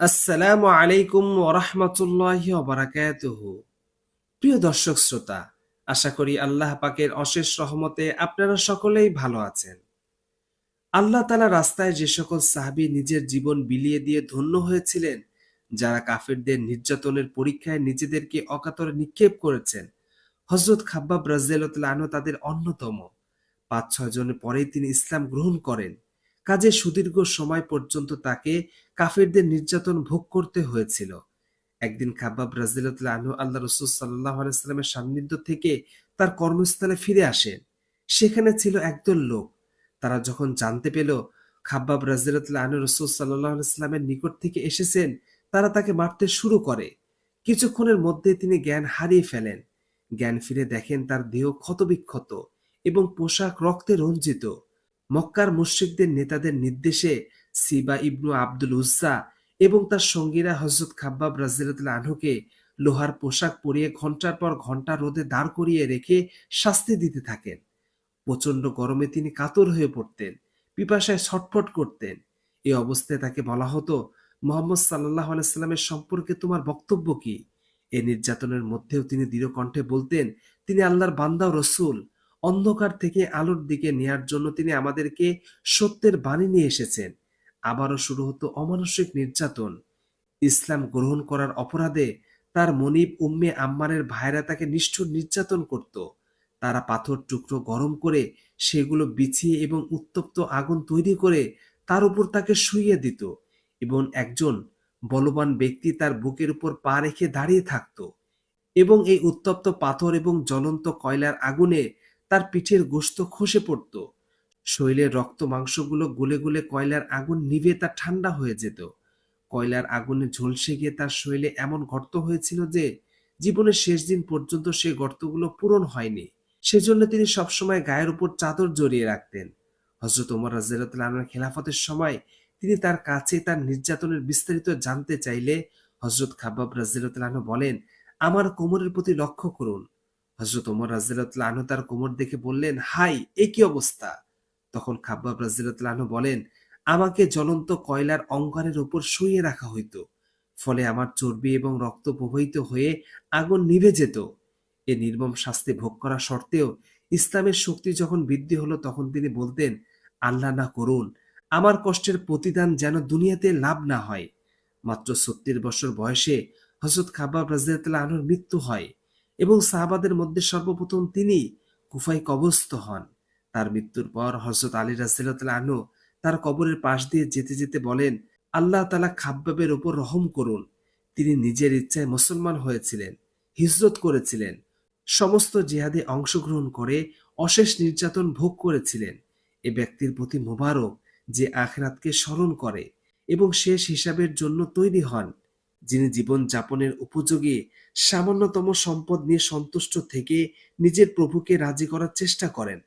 আসসালামু আলাইকুম ওরহমতুল্লাহি বারাকাতুহ। প্রিয় দর্শক শ্রোতা, আশা করি আল্লাহ পাকের অশেষ রহমতে আপনারা সকলেই ভালো আছেন। আল্লাহ তালা রাস্তায় যে সকল সাহাবী নিজের জীবন বিলিয়ে দিয়ে ধন্য হয়েছিলেন, যারা কাফেরদের নির্যাতনের পরীক্ষায় নিজেদেরকে অকাতরে নিক্ষেপ করেছেন হজরত খাব্বাব আনহু তাদের অন্যতম। পাঁচ ছয় জনের পরেই তিনি ইসলাম গ্রহণ করেন। কাজে সুদীর্ঘ সময় পর্যন্ত তাকে কাফেরদের নির্যাতন ভোগ করতে হয়েছিল। একদিন খাব্বাব রাজিয়াল্লাহ আনহু আল্লাহ রসুল সাল্লাহ আলাইস্লামের সান্নিধ্য থেকে তার কর্মস্থলে ফিরে আসেন। সেখানে ছিল একদল লোক। তারা যখন জানতে পেল খাব্বাব রাজিয়াল্লাহ আনহু রসুল সাল্লাহ আলাইস্লামের নিকট থেকে এসেছেন, তারা তাকে মারতে শুরু করে। কিছুক্ষণের মধ্যে তিনি জ্ঞান হারিয়ে ফেলেন। জ্ঞান ফিরে দেখেন তার দেহ ক্ষতবিক্ষত এবং পোশাক রক্তে রঞ্জিত। মক্কার মুশ্রিকদের নেতাদের নির্দেশে সিবা ইবনু আব্দুল উজ্জা এবং তার সঙ্গীরা হজরত খাব্বাব রাজিয়াল আনহুকে লোহার পোশাক পরিয়ে ঘণ্টার পর ঘণ্টা রোদে দাঁড় করিয়ে রেখে শাস্তি দিতে থাকেন। প্রচণ্ড গরমে তিনি কাতর হয়ে পড়তেন, পিপাসায় ছটফট করতেন। এই অবস্থায় তাকে বলা হতো, মোহাম্মদ সাল্লাহ আলাইস্লামের সম্পর্কে তোমার বক্তব্য কি? এ নির্যাতনের মধ্যেও তিনি দৃঢ় কণ্ঠে বলতেন, তিনি আল্লাহর বান্দা রসুল। অন্ধকার থেকে আলোর দিকে নেয়ার জন্য তিনি আমাদেরকে সত্যের বাণী নিয়ে এসেছেন। আবারও শুরু হতো অমানসিক নির্যাতন। ইসলাম গ্রহণ করার অপরাধে তার মনিব উম্মে আম্মারের ভাইরা তাকে নিষ্ঠুর নির্যাতন করত। তারা পাথর টুকরো গরম করে সেগুলো বিছিয়ে এবং উত্তপ্ত আগুন তৈরি করে তার উপর তাকে শুইয়ে দিত এবং একজন বলবান ব্যক্তি তার বুকের উপর পা রেখে দাঁড়িয়ে থাকত এবং এই উত্তপ্ত পাথর এবং জ্বলন্ত কয়লার আগুনে তার পিঠের গোস্ত খসে পড়ত। শরীরের রক্ত মাংসগুলো গুলে গুলে কয়লার আগুন নিভে তা ঠান্ডা হয়ে যেত। কয়লার আগুনে ঝলসে গিয়ে তার শরীরে এমন গর্ত হয়েছিল যে, জীবনের শেষ দিন পর্যন্ত সেই গর্তগুলো পূরণ হয়নি। সেজন্য তিনি সবসময় গায়ের উপর চাদর জড়িয়ে রাখতেন। হজরত ওমর রাজিয়াল খেলাফতের সময় তিনি তার কাছে তার নির্যাতনের বিস্তারিত জানতে চাইলে হজরত খাব্বাব রাজিয়াল বলেন, আমার কোমরের প্রতি লক্ষ্য করুন। হজরত ওমর রাজিয়াল আনহু তার কোমর দেখে বললেন, হাই, এ কি অবস্থা? তখন খাব্বাব রাজিয়াল আনহু বলেন, আমাকে জ্বলন্ত কয়লার অঙ্গারের উপর শুয়ে রাখা হইতো, ফলে আমার চর্বি এবং রক্ত প্রবাহিত হয়ে আগুন নিভে যেত। এ নির্মম শাস্তি ভোগ করা সত্ত্বেও ইসলামের শক্তি যখন বৃদ্ধি হলো, তখন তিনি বলতেন, আল্লাহ না করুন, আমার কষ্টের প্রতিদান যেন দুনিয়াতে লাভ না হয়। মাত্র সত্তর বছর বয়সে হজরত খাবাব রাজিয়াল আনহুর মৃত্যু হয়। এবং সাহাবাদের মধ্যে সর্বপ্রথম তিনি কুফাই কবস্ত হন। তার মৃত্যুর পর হজরত আলী রাজিয়াল আনহু তার কবরের পাশ দিয়ে যেতে যেতে বলেন, আল্লাহ তালা খাব্বাবের ওপর রহম করুন। তিনি নিজের ইচ্ছায় মুসলমান হয়েছিলেন, হিজরত করেছিলেন, সমস্ত জিহাদে অংশগ্রহণ করে অশেষ নির্যাতন ভোগ করেছিলেন। এ ব্যক্তির প্রতি মোবারক যে আখরাতকে স্মরণ করে এবং শেষ হিসাবের জন্য তৈরি হন। যিনি জীবন যাপনের উপযোগী, সামান্যতম সম্পদ নিয়ে সন্তুষ্ট থেকে নিজের প্রভুকে রাজি করার চেষ্টা করেন।